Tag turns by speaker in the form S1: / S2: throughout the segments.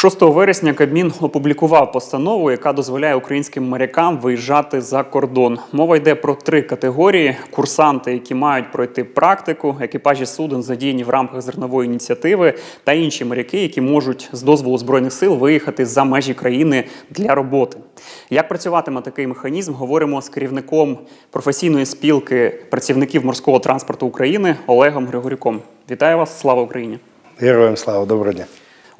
S1: 6 вересня Кабмін опублікував постанову, яка дозволяє українським морякам виїжджати за кордон. Мова йде про три категорії: курсанти, які мають пройти практику, екіпажі суден задіяні в рамках зернової ініціативи, та інші моряки, які можуть з дозволу збройних сил виїхати за межі країни для роботи. Як працюватиме такий механізм, говоримо з керівником професійної спілки працівників морського транспорту України Олегом Григорюком. Вітаю вас! Слава Україні!
S2: Героям слава, доброго дня.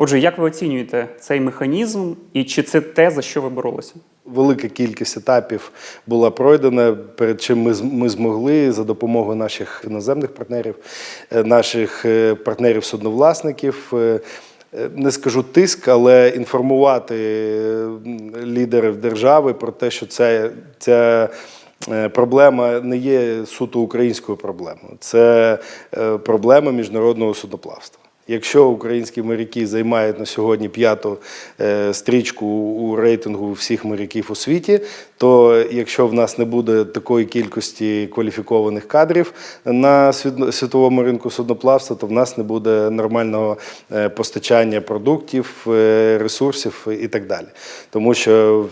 S1: Отже, як ви оцінюєте цей механізм, і чи це те, за що ви боролися?
S2: Велика кількість етапів була пройдена, перед чим ми, ми змогли за допомогою наших іноземних партнерів, е, наших е, партнерів-судновласників. е, Не скажу тиск, але інформувати лідерів держави про те, що ця е, проблема не є суто українською проблемою, це проблема міжнародного судноплавства. Якщо українські моряки займають на сьогодні п'яту е, стрічку у рейтингу всіх моряків у світі, то якщо в нас не буде такої кількості кваліфікованих кадрів на світовому ринку судноплавства, то в нас не буде нормального е, постачання продуктів, е, ресурсів і так далі. Тому що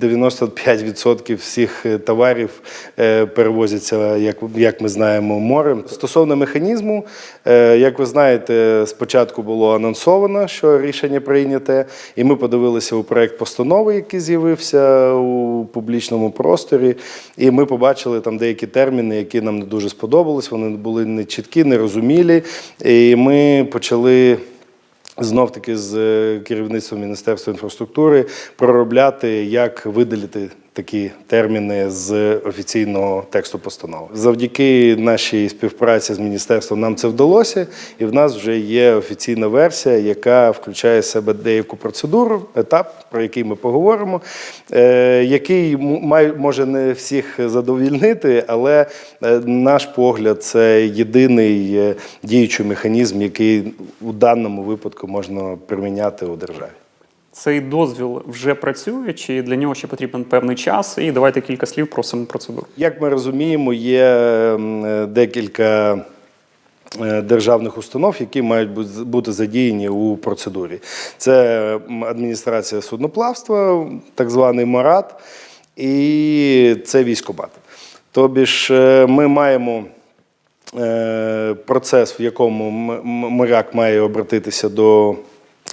S2: 95% всіх е, товарів е, перевозяться, як, як ми знаємо, морем. Стосовно механізму, е, як ви знаєте, спочатку було анонсовано, що рішення прийняте, і ми подивилися у проект постанови, який з'явився у публічному просторі, і ми побачили там деякі терміни, які нам не дуже сподобались. Вони були не чіткі, нерозумілі. І ми почали. Знов таки з е, керівництвом Міністерства інфраструктури проробляти, як видалити такі терміни з офіційного тексту постанови. Завдяки нашій співпраці з міністерством нам це вдалося, і в нас вже є офіційна версія, яка включає в себе деяку процедуру, етап, про який ми поговоримо, е, який може не всіх задовільнити, але е, наш погляд це єдиний е, діючий механізм, який у даному випадку можна приміняти у державі.
S1: Цей дозвіл вже працює, чи для нього ще потрібен певний час? І давайте кілька слів про саму процедуру.
S2: Як ми розуміємо, є е, декілька е, державних установ, які мають бути задіяні у процедурі. Це адміністрація судноплавства, так званий МАРАТ, і це військомат. Тобі ж е, ми маємо процес, в якому моряк має обратитися до.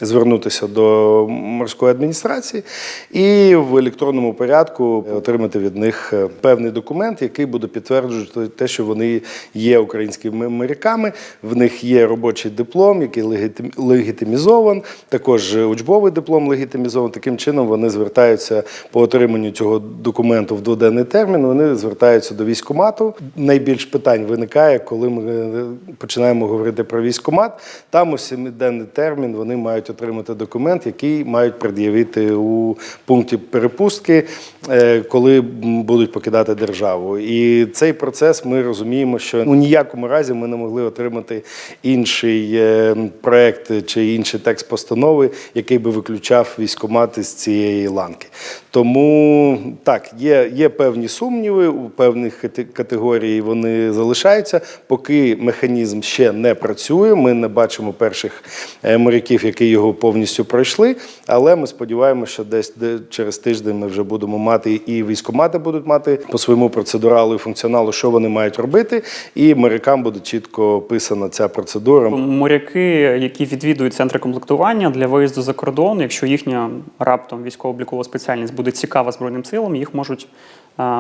S2: Звернутися до морської адміністрації і в електронному порядку отримати від них е, певний документ, який буде підтверджувати те, що вони є українськими моряками. В них є робочий диплом, який легітим- легітимізован, також учбовий диплом легітимізований. Таким чином вони звертаються по отриманню цього документу в дводенний термін. Вони звертаються до військкомату. Найбільш питань виникає, коли ми е, починаємо говорити про військкомат. Там у сімиденний термін вони мають отримати документ, який мають пред'явити у пункті перепустки, е, коли будуть покидати державу. І цей процес ми розуміємо, що у ніякому разі ми не могли отримати інший е, проект чи інший текст постанови, який би виключав військкомати з цієї ланки. Тому так, є, є певні сумніви у певних кате- категорій вони залишаються. Поки механізм ще не працює, ми не бачимо перших е, моряків, які його повністю пройшли. Але ми сподіваємося, що десь де- через тиждень ми вже будемо мати і військкомати будуть мати по своєму процедуралу і функціоналу, що вони мають робити, і морякам буде чітко описана ця процедура.
S1: Моряки, які відвідують центри комплектування для виїзду за кордон, якщо їхня раптом військово-облікова спеціальність буде цікава Збройним силам, їх можуть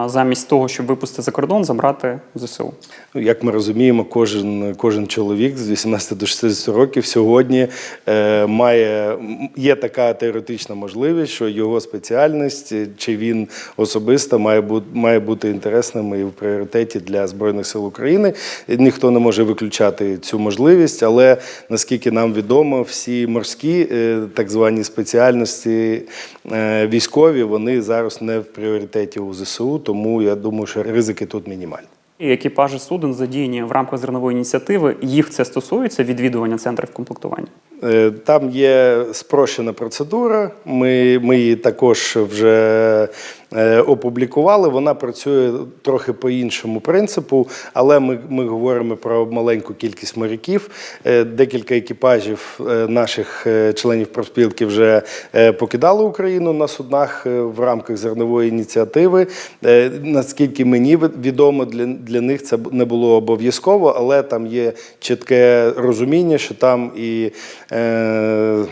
S1: замість того, щоб випустити за кордон, забрати ЗСУ.
S2: Ну, Як ми розуміємо, кожен, кожен чоловік з 18 до 60 років сьогодні е, має є така теоретична можливість, що його спеціальність чи він особисто має бути має бути інтересним і в пріоритеті для збройних сил України. Ніхто не може виключати цю можливість, але наскільки нам відомо, всі морські е, так звані спеціальності е, військові вони зараз не в пріоритеті у ЗСУ, тому я думаю, що ризики тут мінімальні.
S1: І екіпажі суден задіяні в рамках зернової ініціативи. Їх це стосується відвідування центрів комплектування.
S2: Е, Там є спрощена процедура. Ми, ми її також вже опублікували. Вона працює трохи по іншому принципу, але ми, ми говоримо про маленьку кількість моряків. Е, Декілька екіпажів е, наших е, членів профспілки вже е, покидали Україну на суднах е, в рамках зернової ініціативи. Е, Наскільки мені відомо, для, для них це не було обов'язково, але там є чітке розуміння, що там і е,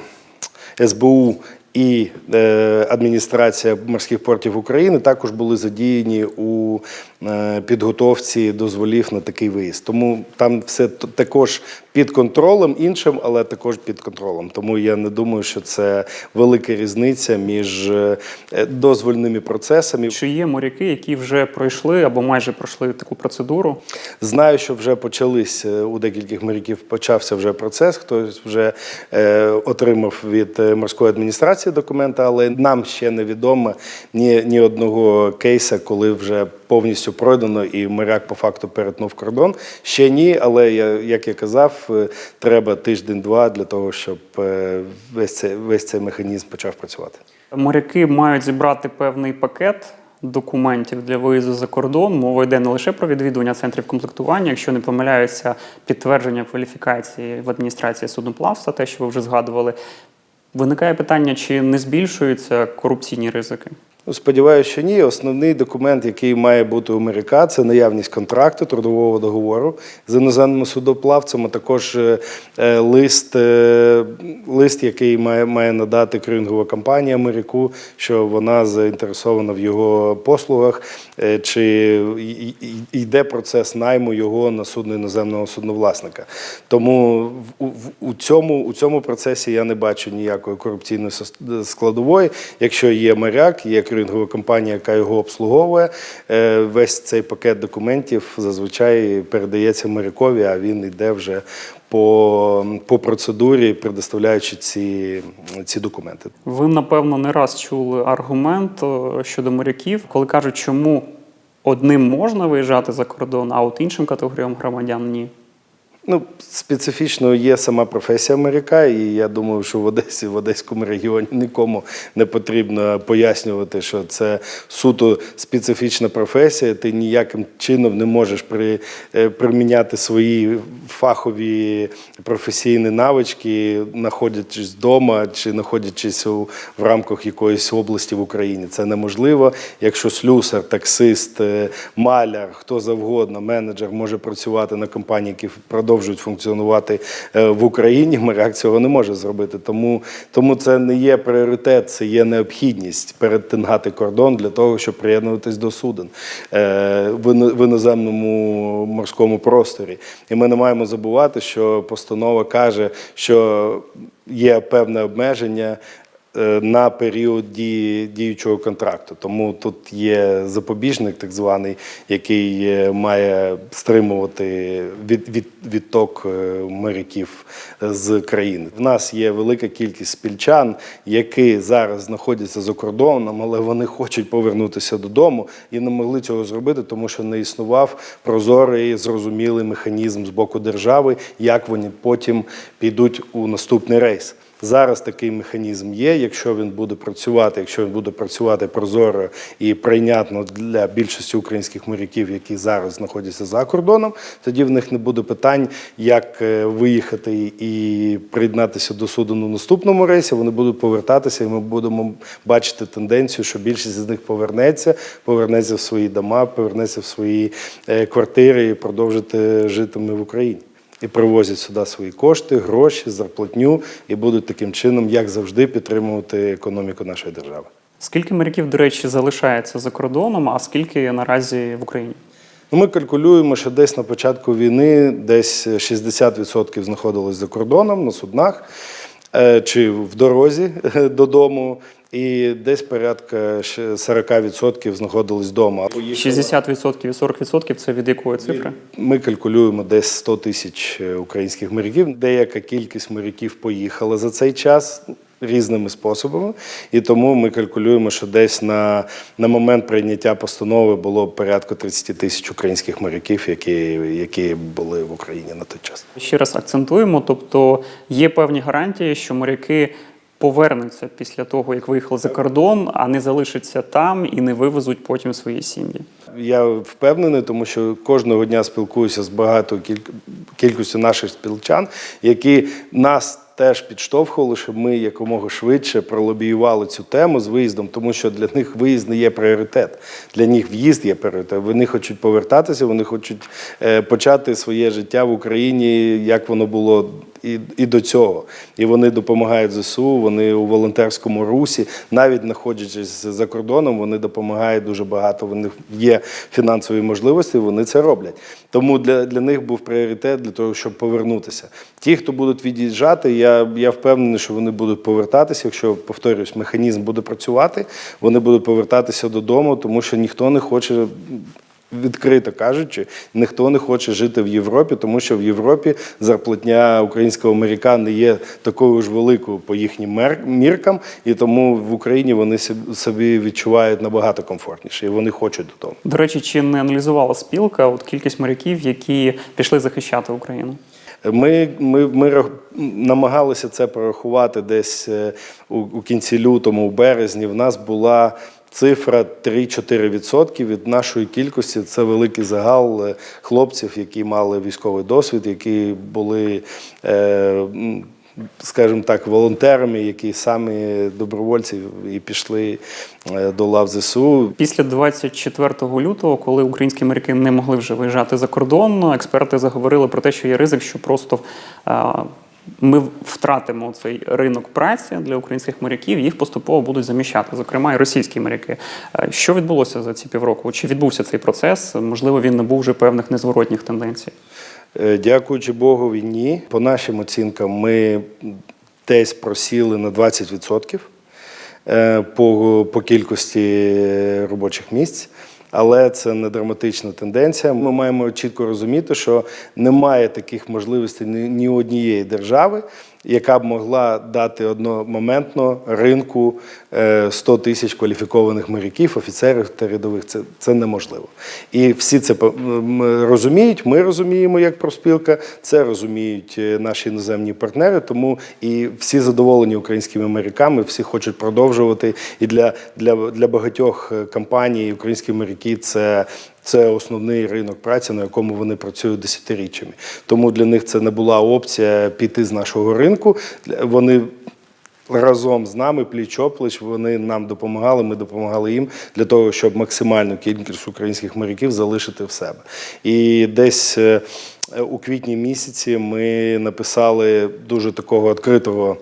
S2: СБУ. І е, адміністрація морських портів України також були задіяні у е, підготовці дозволів на такий виїзд. Тому там все також під контролем іншим, але також під контролем. Тому я не думаю, що це велика різниця між е, дозвольними процесами.
S1: Чи є моряки, які вже пройшли або майже пройшли таку процедуру?
S2: Знаю, що вже почались у декількох моряків. Почався вже процес. Хтось вже е, отримав від морської адміністрації документи, але нам ще не відомо ні, ні одного кейса, коли вже повністю пройдено і моряк по факту перетнув кордон. Ще ні, але я, як я казав, е, треба тиждень-два для того, щоб е, весь цей, весь цей механізм почав працювати.
S1: Моряки мають зібрати певний пакет документів для виїзду за кордон. Мова йде не лише про відвідування центрів комплектування, якщо не помиляюся, підтвердження кваліфікації в адміністрації судноплавства, те, що ви вже згадували. Виникає питання, чи не збільшуються корупційні ризики?
S2: Ну, Сподіваюся, що ні. Основний документ, який має бути у моряка, це наявність контракту, трудового договору з іноземним судоплавцем, а також е, е, лист, е, лист, який має, має надати крюнгова компанія моряку, що вона заінтересована в його послугах, чи йде процес найму його на судно іноземного судновласника. Тому у- у, цьому, у цьому процесі я не бачу ніякої корупційної складової. Якщо є моряк, є крюнгова компанія, яка його обслуговує, е, весь цей пакет документів зазвичай передається морякові, а він йде вже по, по процедурі, предоставляючи ці, ці документи.
S1: Ви, напевно, не раз чули аргумент е, щодо моряків, коли кажуть, чому одним можна виїжджати за кордон, а от іншим категоріям громадян ні.
S2: Ну, специфічно є сама професія моряка, і я думаю, що в Одесі, в Одеському регіоні нікому не потрібно пояснювати, що це суто специфічна професія. Ти ніяким чином не можеш при, е, приміняти свої фахові професійні навички, знаходячись вдома чи знаходячись у, в рамках якоїсь області в Україні. Це неможливо. Якщо слюсар, таксист, е, маляр, хто завгодно, менеджер може працювати на компанії, які продовжують функціонувати е, в Україні, моряк цього не може зробити. Тому, тому це не є пріоритет, це є необхідність перетинати кордон для того, щоб приєднуватись до суден е, в іноземному морському просторі. І ми не маємо забувати, що постанова каже, що є певне обмеження на період дії діючого контракту. Тому тут є запобіжник, так званий, який е, має стримувати від, від, відток е, моряків з країни. В нас є велика кількість спільчан, які зараз знаходяться за кордоном, але вони хочуть повернутися додому і не могли цього зробити, тому що не існував прозорий зрозумілий механізм з боку держави, як вони потім підуть у наступний рейс. Зараз такий механізм є. Якщо він буде працювати, якщо він буде працювати прозоро і прийнятно для більшості українських моряків, які зараз знаходяться за кордоном, тоді в них не буде питань, як е, виїхати і приєднатися до суду на наступному рейсі. Вони будуть повертатися, і ми будемо бачити тенденцію, що більшість з них повернеться, повернеться в свої дома, повернеться в свої е, квартири і продовжити житиме в Україні і привозять сюди свої кошти, гроші, зарплатню і будуть таким чином, як завжди, підтримувати економіку нашої держави.
S1: Скільки моряків, до речі, залишається за кордоном, а скільки наразі в Україні?
S2: Ну, Ми калькулюємо, що десь на початку війни десь 60% знаходились за кордоном на суднах е, чи в дорозі е, додому, і десь порядка ще 40% знаходились вдома.
S1: 60% і 40% це від якої цифри?
S2: Ми калькулюємо десь 100 тисяч е, українських моряків. Деяка кількість моряків поїхала за цей час. Різними способами, і тому ми калькулюємо, що десь на, на момент прийняття постанови було порядку 30 тисяч українських моряків, які, які були в Україні на той час.
S1: Ще раз акцентуємо, тобто є певні гарантії, що моряки повернуться після того, як виїхали за кордон, а не залишаться там і не вивезуть потім свої сім'ї.
S2: Я впевнений, тому що кожного дня спілкуюся з багато кіль- кількістю наших спілчан, які нас теж підштовхували, щоб ми якомога швидше пролобіювали цю тему з виїздом, тому що для них виїзд не є пріоритет. Для них в'їзд є пріоритет. Вони хочуть повертатися, вони хочуть е, почати своє життя в Україні, як воно було і, і до цього. І вони допомагають ЗСУ, вони у волонтерському русі, навіть знаходячись за кордоном, вони допомагають дуже багато. В них є фінансові можливості, вони це роблять. Тому для, для них був пріоритет для того, щоб повернутися. Ті, хто будуть від'їжджати, я, я впевнений, що вони будуть повертатися. Якщо повторюсь, механізм буде працювати, вони будуть повертатися додому, тому що ніхто не хоче відкрито кажучи, ніхто не хоче жити в Європі, тому що в Європі зарплатня українського моряка не є такою ж великою по їхнім міркам, і тому в Україні вони соб- собі відчувають набагато комфортніше, і вони хочуть додому.
S1: До речі, чи не аналізувала спілка от кількість моряків, які пішли захищати Україну?
S2: Ми, ми, ми намагалися це порахувати десь е, у, у кінці лютому, у березні. В нас була цифра 3-4% від нашої кількості. Це великий загал е, хлопців, які мали військовий досвід, які були. Е, Скажімо так, волонтерами, які самі добровольці і пішли е, до лав ЗСУ.
S1: Після 24 лютого, коли українські моряки не могли вже виїжджати за кордон, експерти заговорили про те, що є ризик, що просто ми втратимо цей ринок праці для українських моряків, їх поступово будуть заміщати, зокрема і російські моряки. Е, Що відбулося за ці півроку? Чи відбувся цей процес? Можливо, він набув вже певних незворотніх тенденцій.
S2: Е, Дякуючи Богу, ні. По нашим оцінкам, ми десь просіли на 20% е, по, по кількості робочих місць. Але це не драматична тенденція. Ми маємо чітко розуміти, що немає таких можливостей ні, ні однієї держави, яка б могла дати одномоментно ринку е, 100 тисяч кваліфікованих моряків, офіцерів та рядових. Це, це неможливо. І всі це розуміють. Ми розуміємо як профспілка, це розуміють е, наші іноземні партнери. Тому і всі задоволені українськими моряками, всі хочуть продовжувати. І для, для, для багатьох е, компаній українські моряки це. Це основний ринок праці, на якому вони працюють десятиріччями. Тому для них це не була опція піти з нашого ринку. Вони разом з нами, пліч-опліч, вони нам допомагали, ми допомагали їм для того, щоб максимальну кількість українських моряків залишити в себе. І десь е, у квітні місяці ми написали дуже такого відкритого.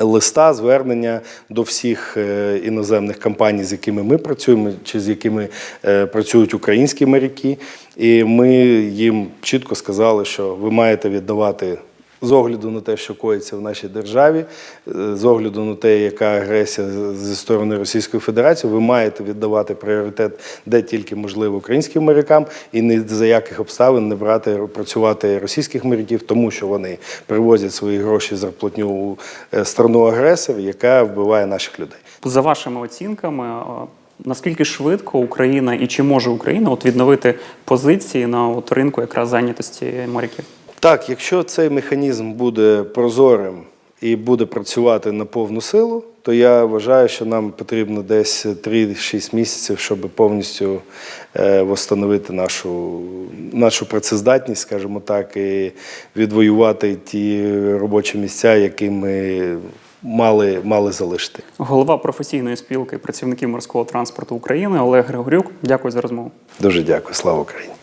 S2: Листа звернення до всіх е, іноземних компаній, з якими ми працюємо, чи з якими е, працюють українські моряки. І ми їм чітко сказали, що ви маєте віддавати з огляду на те, що коїться в нашій державі, е, з огляду на те, яка агресія зі сторони Російської Федерації, ви маєте віддавати пріоритет де тільки можливо українським морякам і ні за яких обставин не брати працювати російських моряків, тому що вони привозять свої гроші зарплатню у е, страну агресор, яка вбиває наших людей.
S1: За вашими оцінками, е, наскільки швидко Україна і чи може Україна от відновити позиції на от ринку якраз зайнятості моряків?
S2: Так, якщо цей механізм буде прозорим і буде працювати на повну силу, то я вважаю, що нам потрібно десь 3-6 місяців, щоб повністю е, восстановити нашу, нашу працездатність, скажімо так, і відвоювати ті робочі місця, які ми мали, мали залишити.
S1: Голова професійної спілки працівників морського транспорту України Олег Григорюк. Дякую за розмову.
S2: Дуже дякую. Слава Україні!